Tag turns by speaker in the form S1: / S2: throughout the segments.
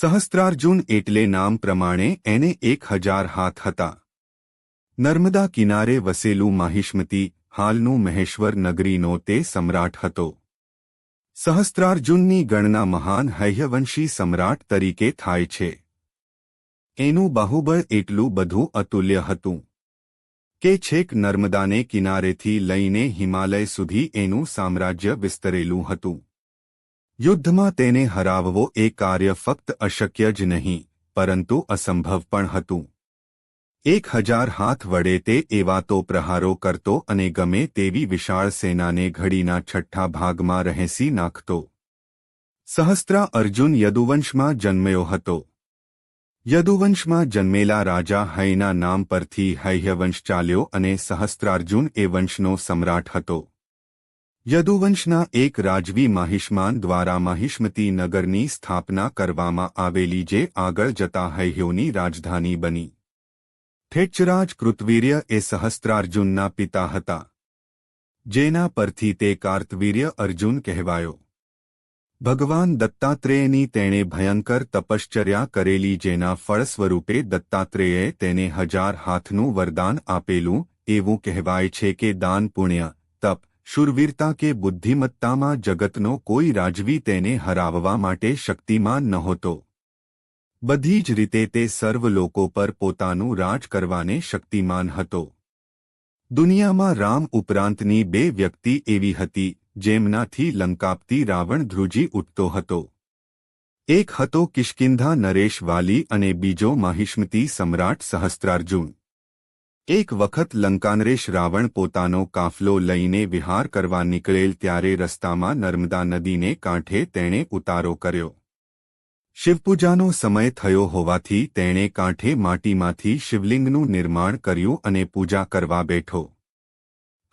S1: સહસ્ત્રાર્જુન એટલે નામ પ્રમાણે એને એક હજાર હાથ હતા. નર્મદા કિનારે વસેલું માહિષ્મતી હાલનું મહેશ્વર નગરીનો તે સમ્રાટ હતો. સહસ્ત્રાર્જુનની ગણના મહાન હૈયવંશી સમ્રાટ તરીકે થાય છે. એનું બાહુબળ એટલું બધું અતુલ્ય હતું કે છેક નર્મદાને કિનારેથી લઈને હિમાલય સુધી એનું સામ્રાજ્ય વિસ્તરેલું હતું. યુદ્ધમાં તેને હરાવવો એ કાર્ય ફક્ત અશક્ય જ નહીં, પરંતુ અસંભવ પણ હતું. એક હજાર હાથ વડે તે એવા તો પ્રહારો કરતો અને ગમે તેવી વિશાળ સેનાને ઘડીના છઠ્ઠા ભાગમાં રહેસી નાખતો. સહસ્ત્રા અર્જુન યદુવંશમાં જન્મ્યો હતો. યદુવંશમાં જન્મેલા રાજા હૈના નામ પરથી હૈહ્યવંશ ચાલ્યો અને સહસ્ત્રાર્જુન એ વંશનો સમ્રાટ હતો. યદુવંશના એક રાજવી માહિષ્માન દ્વારા માહિષ્મતી નગરની સ્થાપના કરવામાં આવેલી જે આગળ જતા હૈહ્યોની રાજધાની બની. ઠેચરાજ કૃતવીર્ય એ સહસ્ત્રાર્જુનના પિતા હતા, જેના પરથી તે કાર્તવીર્ય અર્જુન કહેવાયો. ભગવાન દત્તાત્રેયની તેણે ભયંકર તપશ્ચર્યા કરેલી જેના ફળ સ્વરૂપે દત્તાત્રેયે તેને હજાર હાથનું વરદાન આપેલું, એવું કહેવાય છે કે દાન પુણ્ય. શુરવીરતા કે બુદ્ધિમત્તામાં જગતનો કોઈ રાજવી તેને હરાવવા માટે શક્તિમાન નહોતો. બધી જ રીતે તે સર્વ લોકો પર પોતાનું રાજ કરવાને શક્તિમાન હતો. દુનિયામાં રામ ઉપરાંતની બે વ્યક્તિ એવી હતી, જેમનાથી લંકાપતી રાવણ ધ્રુજી ઉઠતો હતો. એક હતો કિષ્કિંધા નરેશ વાલી અને બીજો માહિષ્મતી સમ્રાટ સહસ્ત્રાર્જુન. એક વખત લંકાનરેશ રાવણ પોતાનો કાફલો લઈને વિહાર કરવા નીકળેલ ત્યારે રસ્તામાં નર્મદા નદીને કાંઠે તેણે ઉતારો કર્યો. શિવપૂજાનો સમય થયો હોવાથી તેણે કાંઠે માટીમાંથી શિવલિંગનું નિર્માણ કર્યું અને પૂજા કરવા બેઠો.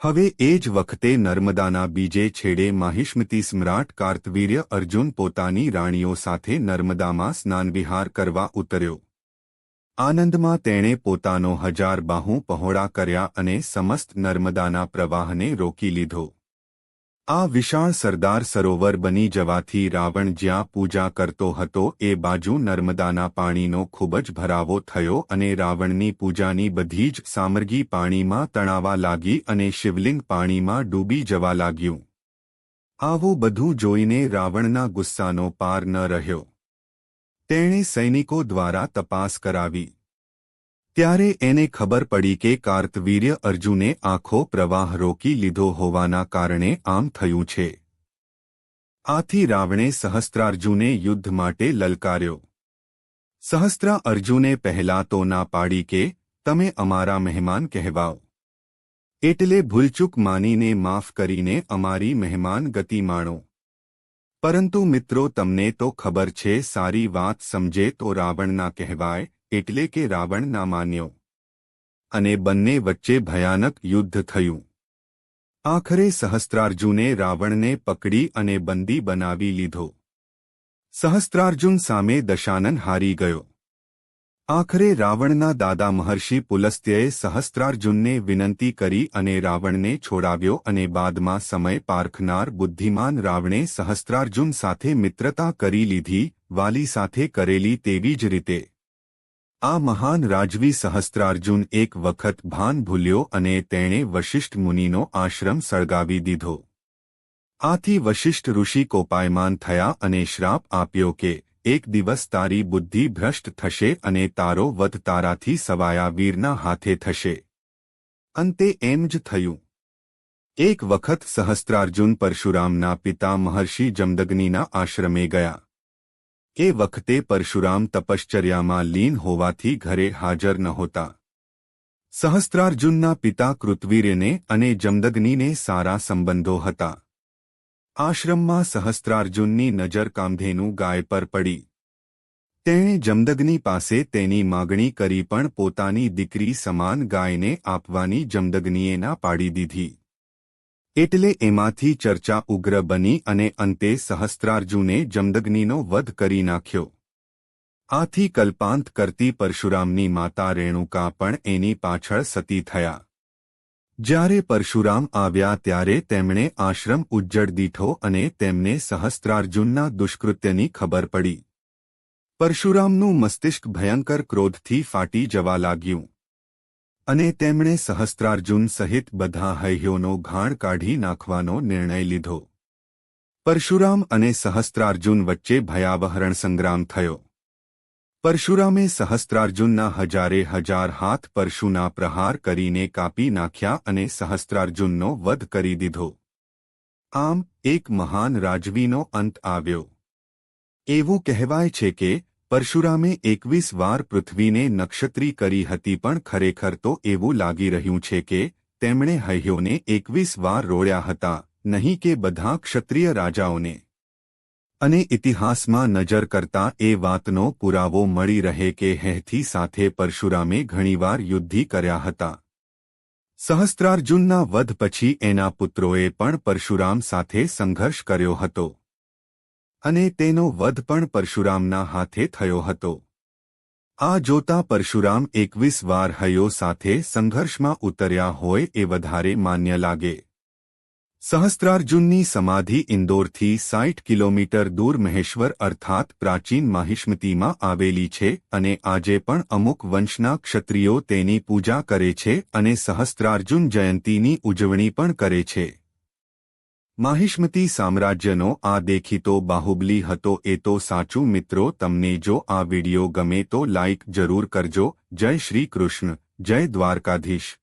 S1: હવે એ જ વખતે નર્મદાના બીજે છેડે માહિષ્મતી સમ્રાટ કાર્તવીર્ય અર્જુન પોતાની રાણીઓ સાથે નર્મદામાં સ્નાનવિહાર કરવા ઉતર્યો. આનંદમાં તેણે પોતાનો હજાર બાહુ પહોળા કર્યા અને સમસ્ત નર્મદાના પ્રવાહને રોકી લીધો. આ વિશાળ સરદાર સરોવર બની જવાથી રાવણ જ્યાં પૂજા કરતો હતો એ બાજુ નર્મદાના પાણીનો ખૂબ જ ભરાવો થયો અને રાવણની પૂજાની બધી જ સામગ્રી પાણીમાં તણાવા લાગી અને શિવલિંગ પાણીમાં ડૂબી જવા લાગ્યું. આવું બધું જોઈને રાવણના ગુસ્સાનો પાર ન રહ્યો. તેણે સૈનિકો દ્વારા તપાસ કરાવી. ત્યારે એને ખબર પડી કે કાર્તવીર્ય અર્જુને આખો પ્રવાહ રોકી લીધો હોવાના કારણે આમ થયું છે. આથી રાવણે સહસ્ત્રાર્જુને યુદ્ધ માટે લલકાર્યો. સહસ્ત્રા અર્જુને પહેલા તો ના પાડી કે, તમે અમારા મહેમાન કહેવાઓ. એટલે ભૂલચૂક માનીને માફ કરીને અમારી મહેમાન ગતિ માણો. પરંતુ મિત્રો તમને તો ખબર છે, સારી વાત સમજે તો રાવણ ના કહેવાય, એટલે કે રાવણ ના માન્યો. અને બંને વચ્ચે ભયાનક યુદ્ધ થયું. આખરે સહસ્ત્રાર્જુને રાવણને પકડી અને બંદી બનાવી લીધો. સહસ્ત્રાર્જુન સામે દશાનન હારી ગયો. આખરે રાવણના દાદા મહર્ષિ પુલસ્ત્યએ સહસ્ત્રાર્જુનને વિનંતી કરી અને રાવણને છોડાવ્યો અને બાદમાં સમય પારખનાર બુદ્ધિમાન રાવણે સહસ્ત્રાર્જુન સાથે મિત્રતા કરી લીધી, વાલી સાથે કરેલી તેવી જ રીતે. આ મહાન રાજવી સહસ્ત્રાર્જુન એક વખત ભાન ભૂલ્યો અને તેણે વશિષ્ઠ મુનિનો આશ્રમ સળગાવી દીધો. આથી વશિષ્ઠ ઋષિ કોપાયમાન થયા અને શ્રાપ આપ્યો કે એક દિવસ તારી બુદ્ધિ ભ્રષ્ટ થશે અને તારો વધ તારાથી સવાયા વીરના હાથે થશે. અંતે એમ જ થયું. એક વખત સહસ્ત્રાર્જુન પરશુરામના પિતા મહર્ષિ જમદગ્નિના આશ્રમે ગયા. એ વખતે પરશુરામ તપશ્ચર્યામાં લીન હોવાથી ઘરે હાજર નહોતા. સહસ્ત્રાર્જુનના પિતા કૃતવીર્યને અને જમદગ્નિને સારા સંબંધો હતા. આશ્રમમાં સહસ્ત્રાર્જુનની નજર કામધેનુ ગાય પર પડી. તેણે જમદગ્નિ પાસે તેની માગણી કરી પણ પોતાની દીકરી સમાન ગાયને આપવાની જમદગ્નિએ ના પાડી દીધી. એટલે એમાંથી ચર્ચા ઉગ્ર બની અને અંતે સહસ્ત્રાર્જુને જમદગ્નિનો વધ કરી નાખ્યો. આથી કલ્પાંત કરતી પરશુરામની માતા રેણુકા પણ એની પાછળ સતી થયા. જ્યારે પરશુરામ આવ્યા ત્યારે તેમણે આશ્રમ ઉજ્જડ દીઠો અને તેમને સહસ્ત્રાર્જુનના દુષ્કૃત્યની ખબર પડી. પરશુરામનું મસ્તિષ્ક ભયંકર ક્રોધથી ફાટી જવા લાગ્યું. અને તેમણે સહસ્ત્રાર્જુન સહિત બધા હૈયોનો ઘાણ કાઢી નાખવાનો નિર્ણય લીધો. પરશુરામ અને સહસ્ત્રાર્જુન વચ્ચે ભયાવહ રણસંગ્રામ થયો. પરશુરામે સહસ્ત્રાર્જુનના હજારે હજાર હાથ પરશુના પ્રહાર કરીને કાપી નાખ્યા અને સહસ્ત્રાર્જુનનો વધ કરી દીધો. આમ, એક મહાન રાજવીનો અંત આવ્યો. એવું કહેવાય છે કે, પરશુરામે એકવીસ વાર પૃથ્વીને નક્ષત્રી કરી હતી પણ ખરેખર તો એવું લાગી રહ્યું છે કે, તેમણે હૈયોને એકવીસ વાર રોળ્યા હતા, નહીં કે બધા ક્ષત્રિય રાજાઓને. અને ઇતિહાસમાં નજર કરતા એ વાતનો પુરાવો મળી રહે કે હેથી સાથે પરશુરામે ઘણીવાર યુદ્ધિ કર્યા હતા. સહસ્ત્રાર્જુનના વધ પછી એના પુત્રોએ પણ પરશુરામ સાથે સંઘર્ષ કર્યો હતો. અને તેનો વધ પણ પરશુરામના હાથે થયો હતો. આ જોતા પરશુરામ એકવીસ વાર હયો સાથે સંઘર્ષમાં ઉતર્યા હોય એ વધારે માન્ય લાગે. સહસ્ત્રાર્જુનની સમાધિ ઇન્દોરથી સાઠ કિલોમીટર દૂર મહેશ્વર અર્થાત પ્રાચીન માહિષ્મતીમાં આવેલી છે અને આજે પણ અમુક વંશના ક્ષત્રિયો તેની પૂજા કરે છે અને સહસ્ત્રાર્જુન જયંતીની ઉજવણી પણ કરે છે. માહિષ્મતી સામ્રાજ્યનો આ દેખીતો બાહુબલી હતો એ તો સાચું મિત્રો તમને જો આ વિડિયો ગમે તો લાઇક જરૂર કરજો. જય શ્રી કૃષ્ણ. જય દ્વારકાધીશ.